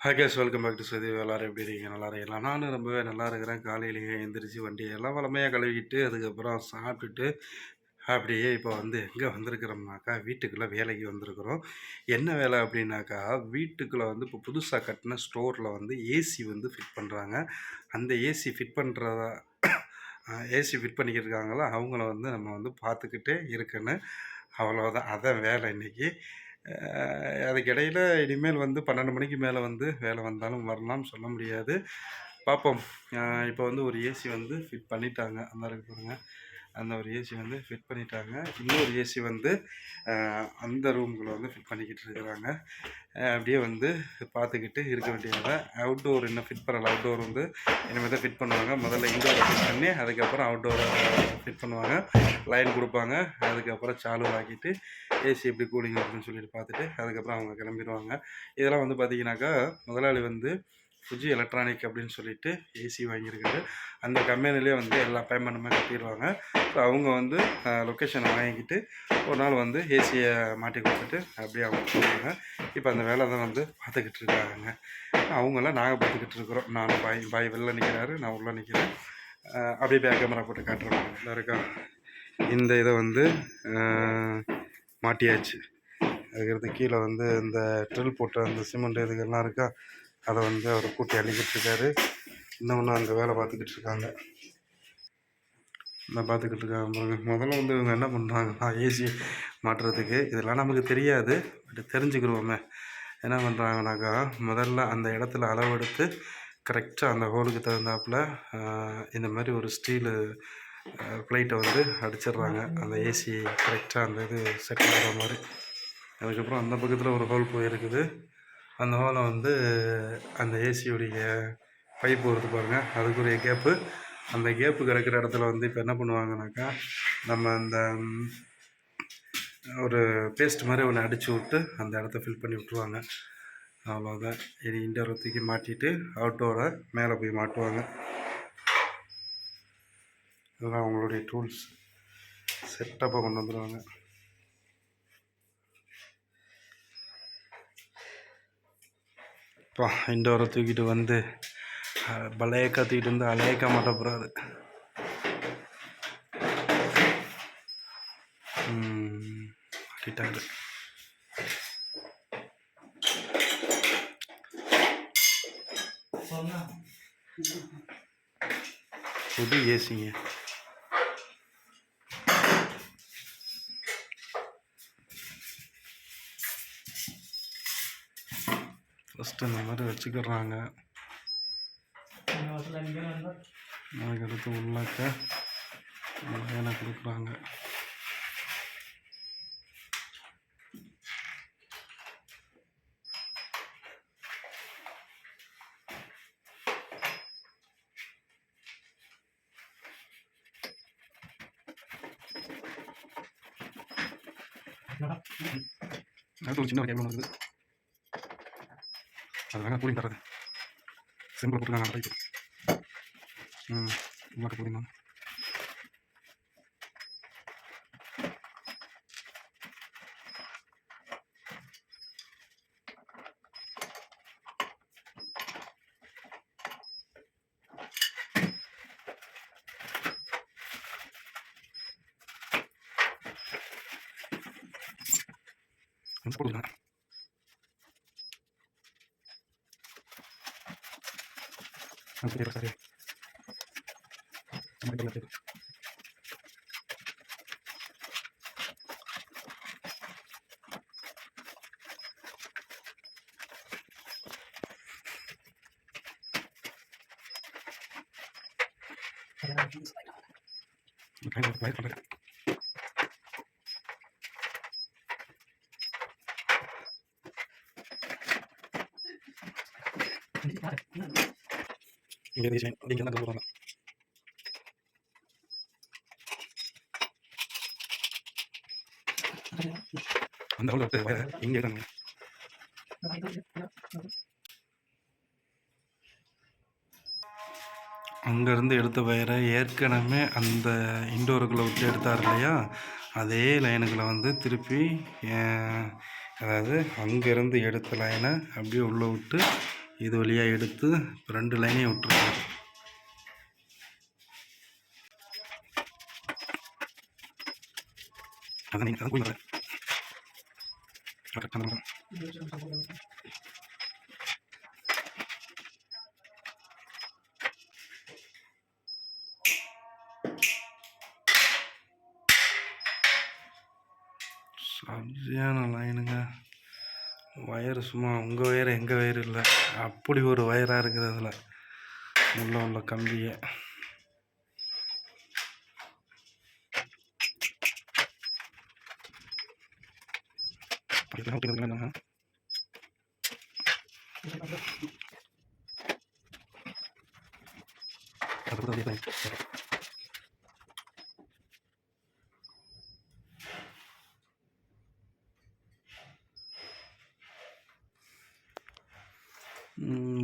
Hi guys welcome back to சதி எல்லாரும் எப்படி இருக்கீங்க? நல்லா இருக்கீங்களா? நானும் ரொம்பவே நல்லா இருக்கிறேன். காலையிலேயே எழுந்திரிச்சு வண்டியை எல்லாம் வளமையாக கழுவிட்டு அதுக்கப்புறம் சாப்பிட்டுட்டு அப்படியே இப்போ வந்து எங்கே வந்திருக்கிறோம்னாக்கா வீட்டுக்குள்ளே வேலைக்கு வந்திருக்கிறோம். என்ன வேலை அப்படின்னாக்கா வீட்டுக்குள்ளே வந்து இப்போ புதுசாக கட்டின ஸ்டோரில் வந்து ஏசி வந்து ஃபிட் பண்ணுறாங்க அந்த ஏசி ஃபிட் பண்ணுறதா ஏசி ஃபிட் பண்ணிக்கிட்டு இருக்காங்களோ? அவங்கள வந்து நம்ம வந்து பார்த்துக்கிட்டே இருக்கணும். அவ்வளோதான் அதான் வேலை இன்னைக்கு. அதுக்கிடையில் இனிமேல் வந்து பன்னெண்டு மணிக்கு மேலே வந்து வேலை வந்தாலும் வரலாம் சொல்ல முடியாது. பார்ப்போம் இப்போ வந்து ஒரு ஏசி வந்து ஃபிட் பண்ணிட்டாங்க. அந்த இருக்கு பாருங்க. அந்த ஒரு ஏசி வந்து ஃபிட் பண்ணிட்டாங்க. இன்னொரு ஏசி வந்து அந்த ரூம்குள்ளே வந்து ஃபிட் பண்ணிக்கிட்டு இருக்கிறாங்க. அப்படியே வந்து பார்த்துக்கிட்டு இருக்க வேண்டியது அவுட்டோர் இன்னும் ஃபிட் பண்ணல. அவுட்டோர் வந்து இனிமேல் தான் ஃபிட் பண்ணுவாங்க. முதல்ல இன்டோரை ஃபிட் பண்ணி அதுக்கப்புறம் அவுட்டோரை ஃபிட் பண்ணுவாங்க. லைன் கொடுப்பாங்க. அதுக்கப்புறம் சாலு ஆக்கிட்டு ஏசி எப்படி கூலிங் இருக்குன்னு சொல்லிட்டு பார்த்துட்டு அதுக்கப்புறம் அவங்க கிளம்பிடுவாங்க. இதெல்லாம் வந்து பார்த்தீங்கன்னாக்கா முதலாளி வந்து ஃபுஜி எலக்ட்ரானிக் அப்படின்னு சொல்லிட்டு ஏசி வாங்கியிருக்காரு. அந்த கம்பெனிலே வந்து எல்லா பேமெண்ட்டுமே கட்டிடுவாங்க. ஸோ அவங்க வந்து லொக்கேஷனை வாங்கிக்கிட்டு ஒரு நாள் வந்து ஏசியை மாட்டி கொடுத்துட்டு அப்படியே அவங்க போடுவாங்க இப்போ அந்த வேலை தான் வந்து பார்த்துக்கிட்டு இருக்காங்க. அவங்களாம் நாங்கள் பார்த்துக்கிட்டு இருக்கிறோம். நானும் பாய் பாய் வெளில நிற்கிறாரு நான் உள்ளே நிற்கிறேன் அப்படியே பேக் கேமரா போட்டு காட்டுறோம் நல்லா இருக்கா இந்த இதை வந்து மாட்டியாச்சு. அதுக்கடுத்து கீழே வந்து இந்த ட்ரில் போட்ட அந்த சிமெண்ட் இதுகள்லாம் இருக்கா அதை வந்து அவர் கூட்டி அள்ளிக்கிட்டு இருக்காரு இன்னொன்று அங்கே வேலை பார்த்துக்கிட்டு இருக்காங்க நான் பார்த்துக்கிட்டு இருக்காங்க பாருங்க. முதல்ல வந்து இவங்க என்ன பண்ணுறாங்கன்னா ஏசி மாட்டுறதுக்கு. இதெல்லாம் நமக்கு தெரியாது பட் தெரிஞ்சுக்கிடுவோமே என்ன பண்ணுறாங்கனாக்கா முதல்ல அந்த இடத்துல அளவெடுத்து கரெக்டாக அந்த ஹோலுக்கு தகுந்தாப்புல இந்த மாதிரி ஒரு ஸ்டீலு ஃப்ளைட்டை வந்து அடிச்சிடுறாங்க. அந்த ஏசி கரெக்டாக அந்த இது செட் ஆகிற மாதிரி. அதுக்கப்புறம் அந்த பக்கத்தில் ஒரு ஹோல் போயிருக்குது. அந்த ஹோலை வந்து அந்த ஏசியுடைய பைப் வருது பாருங்கள் அதுக்குரிய கேப்பு அந்த கேப்பு கிடக்கிற இடத்துல வந்து இப்போ என்ன பண்ணுவாங்கனாக்கா நம்ம அந்த ஒரு பேஸ்ட் மாதிரி ஒன்று அடித்து விட்டு அந்த இடத்த ஃபில் பண்ணி விட்ருவாங்க அவ்வளோதான் இது இன்டோரை தூக்கி மாட்டிட்டு அவுட்டோரை மேலே போய் மாட்டுவாங்க. இதெல்லாம் அவங்களுடைய டூல்ஸ் செட்டப்பாக கொண்டு வந்துடுவாங்க இப்போ இண்டோரை தூக்கிட்டு வந்து பலையக்கா தூக்கிட்டு வந்து அலையக்கா மாட்ட போகிறாரு மாட்டிட்டாரு புது ஏசிங்க. ஃபஸ்ட்டு இந்த மாதிரி வச்சுக்கிறாங்க அதுக்கடுத்து உள்ளாக்க வேலை கொடுக்குறாங்க. அடுத்து ஒரு சின்ன ஒரு கேபிள் இருக்குது. அதுதாங்க வேணால் கூலிங் தரது சிம்பிள் போட்டுருக்காங்க டைப்பு ம் உள்ளாக்க கூலிங் தான் கொஞ்சம் போட்டுக்கலாம் அது சரி சரி நம்ம இதில் இருக்குது கையில் இங்கே இங்கே தான் கொண்டு வரலாம் அந்த ஹோல் எடுத்து இங்கே இருக்காங்க அங்கேருந்து எடுத்த வயரை ஏற்கனவே அந்த இண்டோருக்குள்ளே விட்டு எடுத்தார் இல்லையா? அதே லைனுக்குள்ளே வந்து திருப்பி அதாவது அங்கேருந்து எடுத்த லைனை அப்படியே உள்ளே விட்டு இது வழியாக எடுத்து ரெண்டு லைனையும் விட்டுருக்காரு. அதான் நீங்கள் போய் வரேன் கரெக்டாக வரேன் சரியான லைனுங்க வயர் சும்மா உங்கள் வயரு எங்கள் வயர் இல்லை. அப்படி ஒரு வயராக இருக்குது அதில். உள்ள உள்ள கம்பியை. படிக்கலாம் அப்படிங்கிறது என்னங்க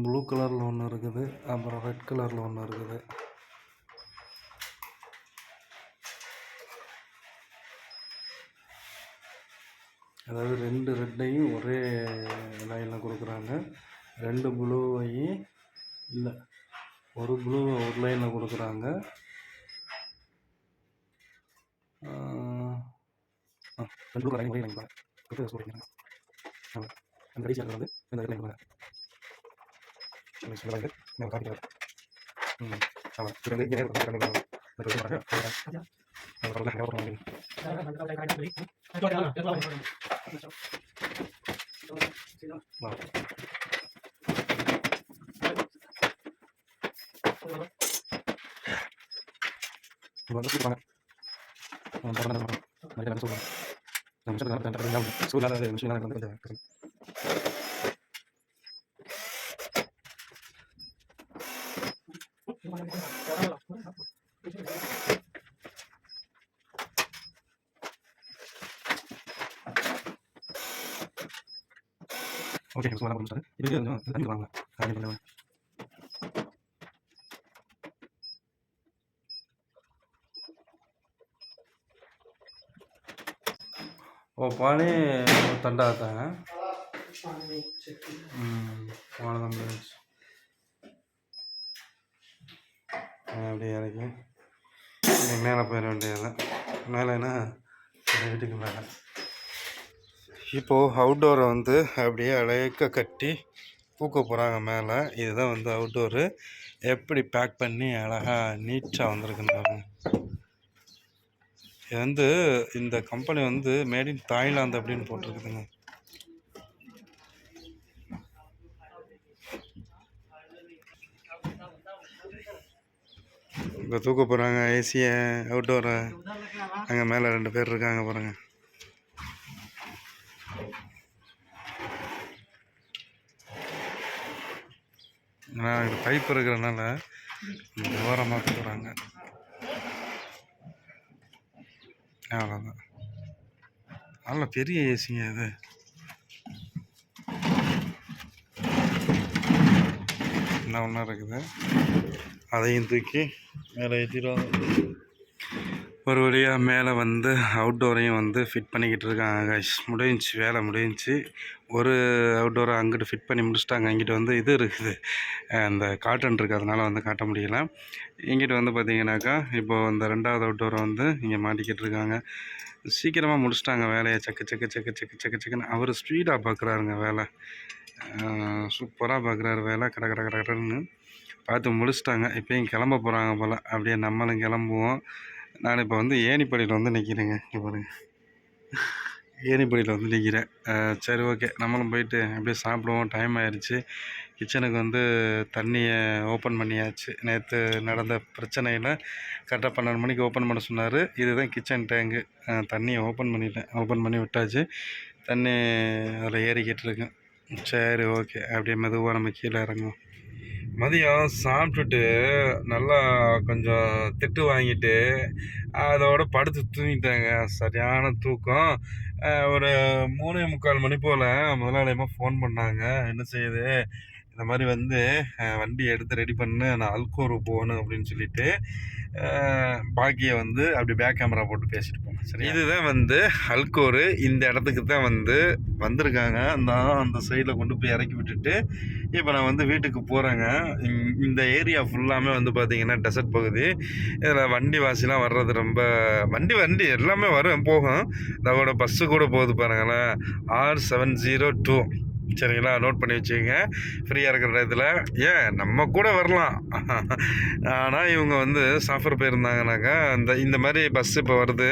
ப்ளூ கலரில் ஒன்று இருக்குது அப்புறம் ரெட் கலரில் ஒன்று இருக்குது. அதாவது ரெண்டு ரெட்டையும் ஒரே லைனில் கொடுக்குறாங்க. ரெண்டு ப்ளூவையும் இல்லை ஒரு ப்ளூவை ஒரு லைனில் கொடுக்குறாங்க. ஆ, ரெண்டு ப்ளூ லைன் ஒரே லைன் பாருங்க அந்த கடைசி வந்து இந்த லைன் பாருங்க இந்த சில நான் காட்டிக்கிறேன் ம் ஆமாம் இது வந்து இங்கே நேரம் ரெண்டு லைன் இந்த ரெண்டு பாருங்க அது வரல ஞாபகம் பண்ணுங்க வா இது வந்து கூப்பிடுவாங்க ஆ, பரவாயில்ல, பரவாயில்ல. நிறைய நேரம் சொல்லுவாங்க இந்த நிமிஷத்துக்கு நேரம் ரெண்டு ஞாபகம் ஓகே ஃப்ரெண்ட்ஸ் நல்லா முடிஞ்சிட்டாரு இப்போ கொஞ்சம் தண்ணி வாங்க தண்ணி பண்ணுவாங்க ஓ பானி தண்டா அவ்வளோதான் அப்படியே இறக்கி. மேலே போயிட வேண்டியதான் மேலேனா வீட்டுக்கு மேலே. இப்போது அவுட்டோரை வந்து அப்படியே அழகாக கட்டி பூக்க போகிறாங்க மேலே. இதுதான் வந்து அவுட்டோரு எப்படி பேக் பண்ணி அழகாக நீட்டாக வந்திருக்குன்னு இது வந்து இந்த கம்பெனி வந்து மேட் இன் தாய்லாந்து அப்படின்னு போட்டிருக்குதுங்க. இப்போ தூக்க போகிறாங்க ஏசியை அவுட்டோரை அங்கே மேலே ரெண்டு பேர் இருக்காங்க பாருங்கள் ஏன்னா பைப் இருக்கிறனால இந்த ஓரமாக போகிறாங்க அவ்வளோதான் நல்ல பெரிய ஏசிங்க இது. என்ன ஒன்றா இருக்குது? அதையும் தூக்கி மேலே ஏற்றிடுவாங்க ஒரு வழியாக மேலே வந்து அவுட்டோரையும் வந்து ஃபிட் பண்ணிக்கிட்டு இருக்காங்க கைஸ் முடிஞ்சுச்சு வேலை முடிஞ்சிச்சு. ஒரு அவுட்டோரை அங்கிட்டு ஃபிட் பண்ணி முடிச்சிட்டாங்க. அங்கிட்டு வந்து இது இருக்குது. அந்த காட்டன் இருக்குது அதனால் வந்து காட்ட முடியல. இங்கிட்டு வந்து பார்த்தீங்கன்னாக்கா இப்போ இந்த ரெண்டாவது அவுட்டோரை வந்து இங்கே மாட்டிக்கிட்டு இருக்காங்க. சீக்கிரமாக முடிச்சிட்டாங்க வேலையை. சக்கு சக்கு சக்கு சக்கு சக்கு சக்குன்னு அவர் ஸ்பீடாக பார்க்குறாருங்க வேலை. சூப்பராக பார்க்குறாரு வேலை. கட கட கட கடன்னு. பார்த்து முடிச்சிட்டாங்க. இப்போயும் கிளம்ப போகிறாங்க போல். அப்படியே நம்மளும் கிளம்புவோம். நான் இப்போ வந்து ஏணிப்படியில் வந்து நிற்கிறேங்க இங்க பாருங்க. ஏணிப்படியில் வந்து நிற்கிறேன் சரி ஓகே. நம்மளும் போயிட்டு அப்படியே சாப்பிடுவோம். டைம் ஆயிடுச்சு கிச்சனுக்கு வந்து தண்ணியை ஓப்பன் பண்ணியாச்சு. நேற்று நடந்த பிரச்சனையில் கரெக்டாக பன்னெண்டு மணிக்கு ஓப்பன் பண்ண சொன்னார். இதுதான் கிச்சன் டேங்கு தண்ணியை ஓப்பன் பண்ணிட்டேன். ஓப்பன் பண்ணி விட்டாச்சு. தண்ணி அதில் ஏறிக்கிட்டு இருக்கேன் சரி ஓகே. அப்படியே மெதுவாக நம்ம கீழே இறங்குவோம். மதியம் சாப்பிட்டுட்டு நல்லா கொஞ்சம் திட்டு வாங்கிட்டு அதோட படுத்து தூங்கிட்டாங்க. சரியான தூக்கம். ஒரு மூணே முக்கால் மணி போல் முதலாளியமாக ஃபோன் பண்ணாங்க. என்ன செய்யுது? இந்த மாதிரி வந்து வண்டி எடுத்து ரெடி பண்ணு நான் அல்கோரு போகணும் அப்படின்னு சொல்லிட்டு பாக்கியை வந்து அப்படி பேக் கேமரா போட்டு பேசிட்டு போனேன் சரி இதுதான் வந்து ஹல்கோரு இந்த இடத்துக்கு தான் வந்து வந்திருக்காங்க. அந்த அந்த சைடில் கொண்டு போய் இறக்கி விட்டுட்டு இப்போ நான் வந்து வீட்டுக்கு போகிறேங்க இந்த ஏரியா ஃபுல்லாமே வந்து பார்த்தீங்கன்னா டெசர்ட் பகுதி. இதில் வண்டி வாசிலாம் வர்றது ரொம்ப வண்டி வண்டி எல்லாமே வரும் போகும். இதோட பஸ்ஸு கூட போகுது பாருங்களேன். ஆர் செவன் ஜீரோ டூ சரிங்களா? நோட் பண்ணி வச்சுக்கோங்க. ஃப்ரீயாக இருக்கிற இடத்துல ஏன்? நம்ம கூட வரலாம். ஆனால் இவங்க வந்து சஃபர் போயிருந்தாங்கனாக்கா இந்த இந்த மாதிரி பஸ் இப்போ வருது.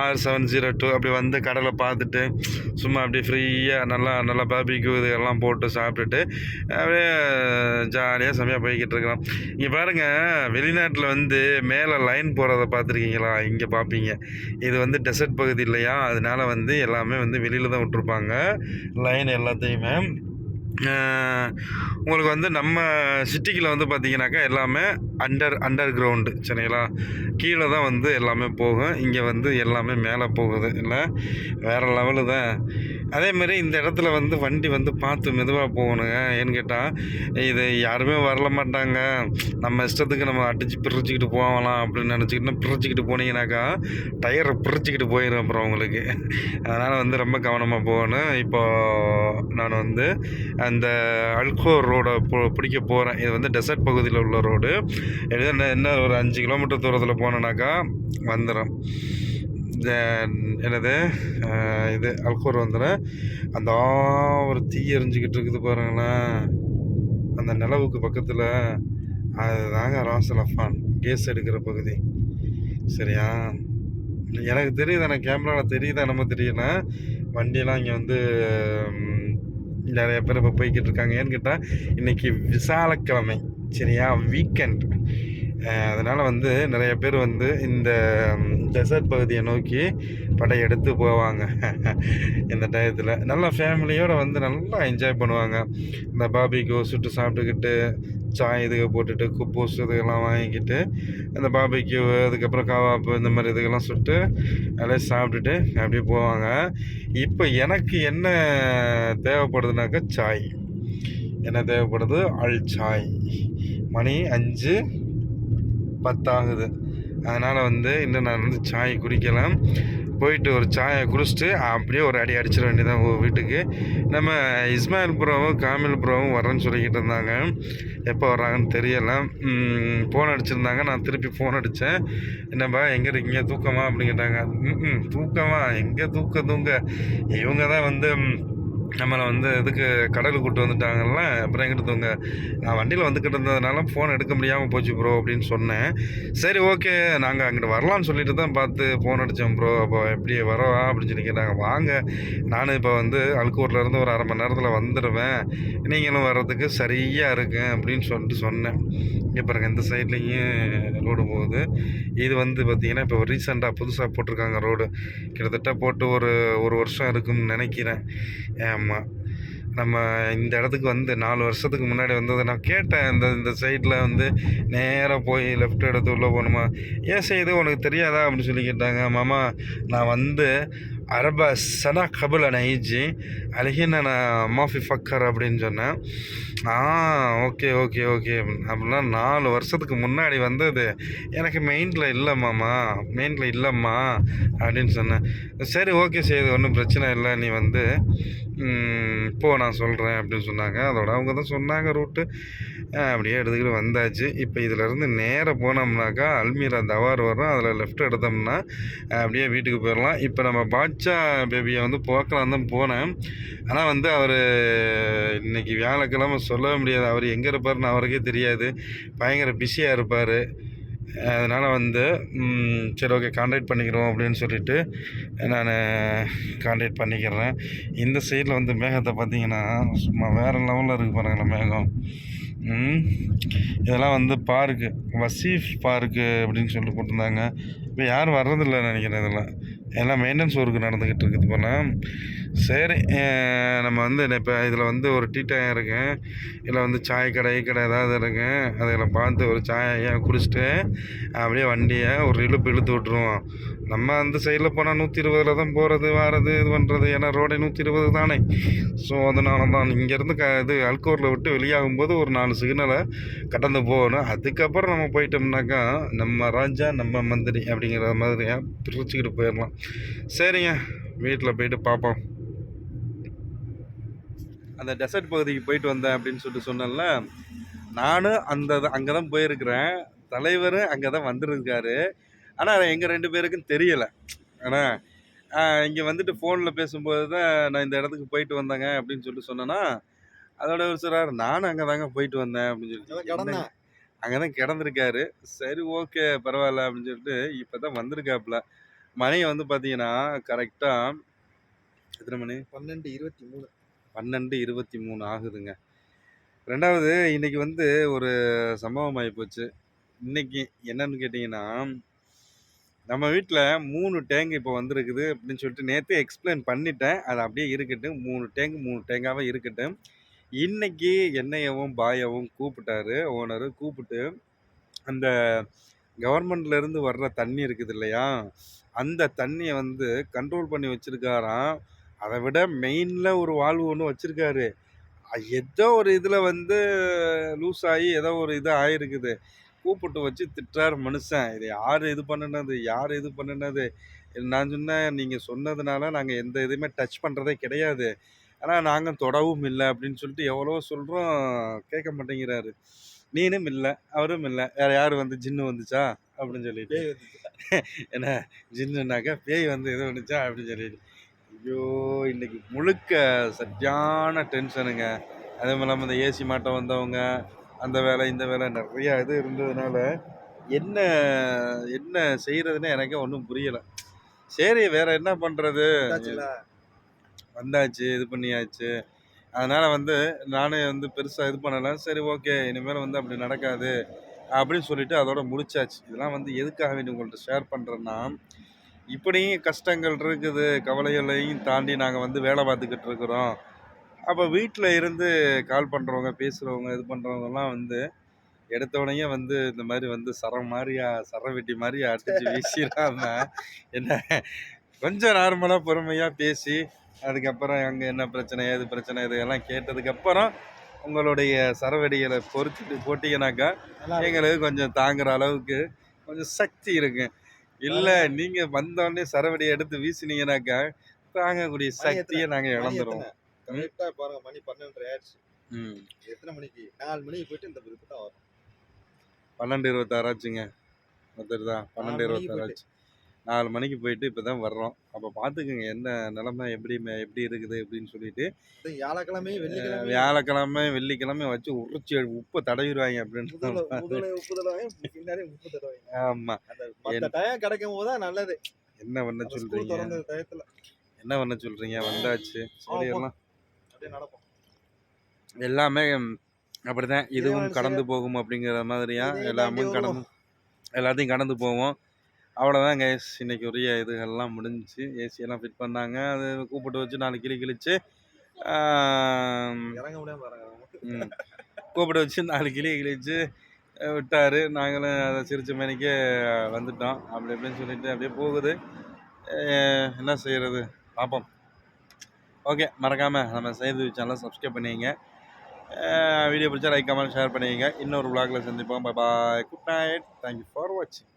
ஆர் செவன் ஜீரோ டூ அப்படி வந்து கடலை பார்த்துட்டு சும்மா அப்படியே ஃப்ரீயாக நல்லா நல்லா பாபிக்கு இதெல்லாம் போட்டு சாப்பிட்டுட்டு அப்படியே ஜாலியாக செம்மையாக போய்கிட்டு இருக்கலாம் இங்கே பாருங்கள் வெளிநாட்டில் வந்து மேலே லைன் போகிறத பார்த்துருக்கீங்களா? இங்கே பார்ப்பீங்க. இது வந்து டெசர்ட் பகுதி இல்லையா? அதனால வந்து எல்லாமே வந்து வெளியில் தான் விட்ருப்பாங்க லைன் எல்லாத்தையுமே. உங்களுக்கு வந்து நம்ம சிட்டிக்கில் வந்து பார்த்தீங்கன்னாக்கா எல்லாமே அண்டர் அண்டர் கிரவுண்டு சரிங்களா? கீழே தான் வந்து எல்லாமே போகும். இங்கே வந்து எல்லாமே மேலே போகுது. இல்லை வேறு லெவலு தான். அதேமாரி இந்த இடத்துல வந்து வண்டி வந்து பார்த்து மெதுவாக போகணுங்க. ஏன்னு கேட்டால் இது யாருமே வரல மாட்டாங்க. நம்ம இஷ்டத்துக்கு நம்ம அடித்து பிரிச்சுக்கிட்டு போகலாம் அப்படின்னு நினச்சிக்கிட்டு பிரிச்சுக்கிட்டு போனீங்கன்னாக்கா டயரை பிரிச்சுக்கிட்டு போயிடும் அப்புறம் உங்களுக்கு. அதனால் வந்து ரொம்ப கவனமாக போகணும். இப்போது நான் வந்து அந்த அல்கோர் ரோடை பிடிக்க போகிறேன் இது வந்து டெசர்ட் பகுதியில் உள்ள ரோடு என்ன என்ன ஒரு அஞ்சு கிலோமீட்டர் தூரத்தில் போனோன்னாக்கா வந்துடும் இந்த என்னது இது அல்கோர் வந்துடும் அந்த ஒரு தீ எரிஞ்சுக்கிட்டு இருக்குது பாருங்களேன். அந்த நிலவுக்கு பக்கத்தில் அதுதாங்க ராசலஃபான் கேஸ் எடுக்கிற பகுதி. சரியா? எனக்கு தெரியுது எனக்கு கேமராவில் தெரியுதா நம்ம தெரியல. வண்டியெலாம் இங்கே வந்து நிறைய பேர் இப்போ போய்கிட்டு இருக்காங்க. ஏன்னு கேட்டால் இன்றைக்கி விசாலக்கிழமை சரியா? வீக்கெண்ட் அதனால் வந்து நிறைய பேர் வந்து இந்த டெசர்ட் பகுதியை நோக்கி படையெடுத்து போவாங்க. இந்த டயத்தில். நல்லா ஃபேமிலியோடு வந்து நல்லா என்ஜாய் பண்ணுவாங்க. இந்த பாபிக்கு சுட்டு சாப்பிட்டுக்கிட்டு சாய் இதுக போட்டுட்டு குப்பூஸ் இதுகெல்லாம் வாங்கிக்கிட்டு அந்த பாபிக்கு அதுக்கப்புறம் கவாப்பு இந்த மாதிரி இதுக்கெல்லாம் சுட்டு நல்லா சாப்பிட்டுட்டு அப்படியே போவாங்க. இப்போ எனக்கு என்ன தேவைப்படுதுனாக்கா சாய். என்ன தேவைப்படுது? அல் சாய். மணி அஞ்சு பத்தாகுது. அதனால் வந்து இன்னும் நான் வந்து சாய் குடிக்கலாம். போயிட்டு ஒரு சாயை குடிச்சிட்டு அப்படியே ஒரு அடி அடிச்சிட வேண்டியதான் வீட்டுக்கு. நம்ம இஸ்மாயில் ப்ரோவும் காமில் ப்ரோவும் வரேன்னு சொல்லிக்கிட்டு இருந்தாங்க. எப்போ வர்றாங்கன்னு தெரியலை. ஃபோன் அடிச்சிருந்தாங்க. நான் திருப்பி ஃபோன் அடித்தேன் என்னப்பா எங்கே இருக்கீங்க? தூக்கமா? அப்படின்னு கேட்டாங்க தூக்கமா? எங்கே தூக்க தூங்க? இவங்க தான் வந்து நம்மளை வந்து இதுக்கு கடலுக்கு கூட்டு வந்துட்டாங்கல்ல? அப்புறம் எங்கிட்ட தூங்க. நான் வண்டியில் வந்துக்கிட்டு இருந்ததுனால ஃபோன் எடுக்க முடியாமல் போச்சு ப்ரோ அப்படின்னு சொன்னேன். சரி ஓகே நாங்கள் அங்கிட்ட வரலாம்னு சொல்லிட்டு தான் பார்த்து ஃபோன் அடித்தோம் ப்ரோ அப்போ எப்படி வரவா அப்படின்னு சொல்லி கேட்டாங்க. வாங்க. நானும் இப்போ வந்து அல்கூர்ல இருந்து ஒரு அரை மணி நேரத்தில் வந்துடுவேன் நீங்களும் வர்றதுக்கு சரியாக இருக்கு அப்படின்னு சொல்லிட்டு சொன்னேன். இங்கே பாருங்கள் இந்த சைட்லேயும் ரோடு போகுது. இது வந்து பார்த்திங்கன்னா இப்போ ரீசெண்டாக புதுசாக போட்டிருக்காங்க ரோடு கிட்டத்தட்ட போட்டு ஒரு ஒரு வருஷம் இருக்கும்னு நினைக்கிறேன். ஆமாம் நம்ம இந்த இடத்துக்கு வந்து நாலு வருஷத்துக்கு முன்னாடி வந்ததை நான் கேட்டேன். இந்த இந்த சைட்டில் வந்து நேராக போய் லெஃப்ட் எடுத்து உள்ளே போகணுமா? ஏன் செய்யுது உனக்கு தெரியாதா? அப்படின்னு சொல்லி கேட்டாங்க. மாமா நான் வந்து அரபா சனா கபுல் நைஜி அழகின நான் மாஃபி ஃபக்கர் அப்படின்னு சொன்னேன். ஆ ஓகே ஓகே ஓகே. அப்படின்னா நாலு வருஷத்துக்கு முன்னாடி வந்தது. எனக்கு மெயினில் இல்லை மாமா. மெயினில் இல்லைம்மா அப்படின்னு சொன்னேன். சரி ஓகே செய்யுது ஒன்றும் பிரச்சனை இல்லை. நீ வந்து இப்போது போ நான் சொல்கிறேன் அப்படின்னு சொன்னாங்க. அதோட அவங்க தான் சொன்னாங்க ரூட்டு. அப்படியே எடுத்துக்கிட்டு வந்தாச்சு. இப்போ இதிலேருந்து நேராக போனோம்னாக்கா அல்மீரா தவார் வரும் அதில் லெஃப்ட் எடுத்தோம்னா அப்படியே வீட்டுக்கு போயிடலாம் இப்போ நம்ம பாட்சா பேபியை வந்து போக்கலாம் தான் போனேன். ஆனால் வந்து அவர் இன்றைக்கி வியாழக்கிழமை சொல்லவே முடியாது. அவர் எங்கே இருப்பாருன்னு அவருக்கே தெரியாது. பயங்கர பிஸியாக இருப்பார். அதனால் வந்து சரி ஓகே காண்டாக்ட் பண்ணிக்கிறோம் அப்படின்னு சொல்லிட்டு நான் காண்டாக்ட் பண்ணிக்கிறேன். இந்த சைடில் வந்து மேகத்தை பார்த்தீங்கன்னா சும்மா வேறு லெவலில் இருக்குது பாருங்களேன் மேகம். இதெல்லாம் வந்து பார்க்கு. வசீஃப் பார்க்கு அப்படின்னு சொல்லிட்டு போட்டிருந்தாங்க. இப்போ யாரும் வர்றதில்லை நினைக்கிறேன் இதெல்லாம். எல்லாம் மெயின்டெனன்ஸ் ஒர்க் நடந்துக்கிட்டு இருக்குது போல். சரி நம்ம வந்து இப்போ இதில் வந்து ஒரு டீ டைம் இருக்கு இதில் வந்து சாய் கடை கடை ஏதாவது இருக்கு அதில் பார்த்து ஒரு சாயை குடிச்சிட்டு அப்படியே வண்டியை ஒரு இழுப்பு இழுத்து விட்ருவோம் நம்ம அந்த சைடில் போனால் நூற்றி இருபதில் தான் போகிறது வாரது இது பண்ணுறது ஏன்னா ரோடே நூற்றி இருபது தானே. ஸோ அதனால தான் இங்கேருந்து க இது அல்கோரில் விட்டு வெளியாகும்போது ஒரு நாலு சிக்னலை கடந்து போகணும். அதுக்கப்புறம் நம்ம போயிட்டோம்னாக்கா நம்ம ராஜா நம்ம மந்திரி அப்படிங்கிற மாதிரியாக பிரிச்சுக்கிட்டு போயிடலாம். சரிங்க வீட்டில் போயிட்டு பார்ப்போம் அந்த டெசர்ட் பகுதிக்கு போயிட்டு வந்தேன் அப்படின்னு சொல்லிட்டு சொன்னேன்ல நானும் அந்த அங்கே தான் போயிருக்கிறேன். தலைவர் அங்கே தான் வந்திருக்காரு. ஆனால் எங்கள் ரெண்டு பேருக்கும் தெரியலை. ஆனால் இங்கே வந்துட்டு ஃபோனில் பேசும்போது தான் நான் இந்த இடத்துக்கு போயிட்டு வந்தேங்க அப்படின்னு சொல்லிட்டு சொன்னேன்னா அதோட ஒரு சிலர் நானும் அங்கே தாங்க போயிட்டு வந்தேன் அப்படின்னு சொல்லி அங்கே தான் கிடந்திருக்காரு. சரி ஓகே பரவாயில்ல அப்படின்னு சொல்லிட்டு இப்போ தான் வந்திருக்காப்புல. மணி வந்து பார்த்தீங்கன்னா கரெக்டாக எத்தனை மணி? பன்னெண்டு இருபத்தி மூணு. பன்னெண்டு இருபத்தி மூணு ஆகுதுங்க. ரெண்டாவது இன்னைக்கு வந்து ஒரு சம்பவம் ஆகி போச்சு. இன்னைக்கு என்னன்னு கேட்டிங்கன்னா நம்ம வீட்டில் மூணு டேங்க் இப்போ வந்திருக்குது அப்படின்னு சொல்லிட்டு நேற்றே எக்ஸ்பிளைன் பண்ணிட்டேன். அது அப்படியே இருக்கட்டும். மூணு டேங்க் மூணு டேங்காகவே இருக்கட்டும். இன்னைக்கு என்னையவும் பாயவும் கூப்பிட்டாரு. ஓனரு கூப்பிட்டு அந்த கவர்மெண்ட்லேருந்து வர்ற தண்ணி இருக்குது இல்லையா? அந்த தண்ணியை வந்து கண்ட்ரோல் பண்ணி வச்சுருக்காராம். அதை விட மெயினில் ஒரு வால்வு ஒன்று வச்சுருக்காரு. ஏதோ ஒரு இதில் வந்து லூஸ் ஆகி ஏதோ ஒரு இது ஆகிருக்குது கூப்பிட்டு வச்சு திட்டுறாரு மனுஷன். இது யார் இது பண்ணினது? யார் இது பண்ணினது? நான் சொன்னேன் நீங்கள் சொன்னதுனால நாங்கள் எந்த இதுவுமே டச் பண்ணுறதே கிடையாது. ஆனால் நாங்கள் தொடவும் இல்லை அப்படின்னு சொல்லிட்டு எவ்வளோ சொல்கிறோம் கேட்க மாட்டேங்கிறாரு. நீனும் இல்லை அவரும் இல்லை. வேறு யார் வந்து ஜின்னு வந்துச்சா? அப்படின்னு சொல்லிட்டு. என்ன ஜின்னுனாக்கா பேய் வந்து இது வந்துச்சா? அப்படின்னு சொல்லிட்டு. ஐயோ இன்னைக்கு முழுக்க சரியான டென்ஷனுங்க. அதே மாதிரி இல்லாமல் இந்த ஏசி மாட்டம் வந்தவங்க அந்த வேலை இந்த வேலை நிறையா இது இருந்ததுனால என்ன என்ன செய்கிறதுன்னு எனக்கே ஒன்றும் புரியலை. சரி வேற என்ன பண்ணுறது வந்தாச்சு இது பண்ணியாச்சு. அதனால் வந்து நானே வந்து பெருசாக இது பண்ணலை. சரி ஓகே இனிமேல் வந்து அப்படி நடக்காது அப்படின்னு சொல்லிட்டு அதோட முடிச்சாச்சு. இதெல்லாம் வந்து எதுக்காக வேண்டி உங்கள்கிட்ட ஷேர் பண்ணுறேன்னா இப்படியும் கஷ்டங்கள் இருக்குது கவலைகளையும் தாண்டி நாங்கள் வந்து வேலை பார்த்துக்கிட்டு இருக்கிறோம். அப்போ வீட்டில் இருந்து கால் பண்ணுறவங்க பேசுகிறவங்க இது பண்ணுறவங்கலாம் வந்து எடுத்தவனையே வந்து இந்த மாதிரி வந்து சரம் மாதிரியா சர வெட்டி மாதிரி அடிச்சு வீசிடாம என்ன கொஞ்சம் நார்மலாக பொறுமையாக பேசி அதுக்கப்புறம் அங்கே என்ன பிரச்சனை ஏது பிரச்சனை இதெல்லாம் கேட்டதுக்கப்புறம் உங்களுடைய சரவெடிகளை பொறுத்துட்டு போட்டிங்கனாக்கா எங்களுக்கு கொஞ்சம் தாங்குற அளவுக்கு கொஞ்சம் சக்தி இருக்கு. இல்லை நீங்கள் வந்தோடனே சரவெடியை எடுத்து வீசினீங்கனாக்கா தாங்கக்கூடிய சக்தியை நாங்கள் இழந்துருவோம். கரெக்டாக பாருங்க மணி பன்னெண்டரை ஆயிடுச்சு. ம். எத்தனை மணிக்கு? நாலு மணிக்கு போயிட்டு இந்த இதுக்கு தான் வரும். பன்னெண்டு இருபத்தாறாச்சுங்க தெரியுதா பன்னெண்டு நாலு மணிக்கு இருபத்தாறாச்சு நாலு மணிக்கு போயிட்டு இப்போ தான் வர்றோம். அப்போ பார்த்துக்குங்க என்ன நிலமை எப்படி எப்படி இருக்குது அப்படின்னு சொல்லிட்டு இது வியாழக்கிழமையும் வெள்ளிக்கிழமை. வியாழக்கிழமை வெள்ளிக்கிழமை வச்சு உரிச்சு உப்பை தடவிடுவாங்க அப்படின்னு ஆமாம் கிடைக்கும் போது நல்லது. என்ன பண்ண டயத்துல. என்ன பண்ண சொல்கிறீங்க வந்தாச்சு. சரி. எல்லாம் அப்படிதான். இதுவும் கடந்து போகும் அப்படிங்கிற மாதிரியா? எல்லாமே கடந்து எல்லாத்தையும் கடந்து போவோம். அவ்வளோதான் கைஸ் இன்னைக்கு உரிய இதுகள்லாம் முடிஞ்சுச்சு. ஏசியெல்லாம் ஃபிட் பண்ணாங்க. அது கூப்பிட்டு வச்சு நாலு கிளி கிழிச்சு இறங்க முடியாம பாருங்க ம், கூப்பிட்டு வச்சு நாலு கிளி கிழிச்சு விட்டாரு. நாங்களும் அதை சிரிச்ச மேனிக்கே வந்துட்டோம். அப்படி இப்படின்னு சொல்லிட்டு அப்படியே போகுது. என்ன செய்யறது? பார்ப்போம் ஓகே மறக்காமல் நம்ம செய்தி சேனலை சப்ஸ்கிரைப் பண்ணிங்க வீடியோ பிடிச்சா லைக் கமெண்ட் ஷேர் பண்ணிங்க இன்னொரு vlogல சந்திப்போம். Bye good night thank you for வாட்சிங்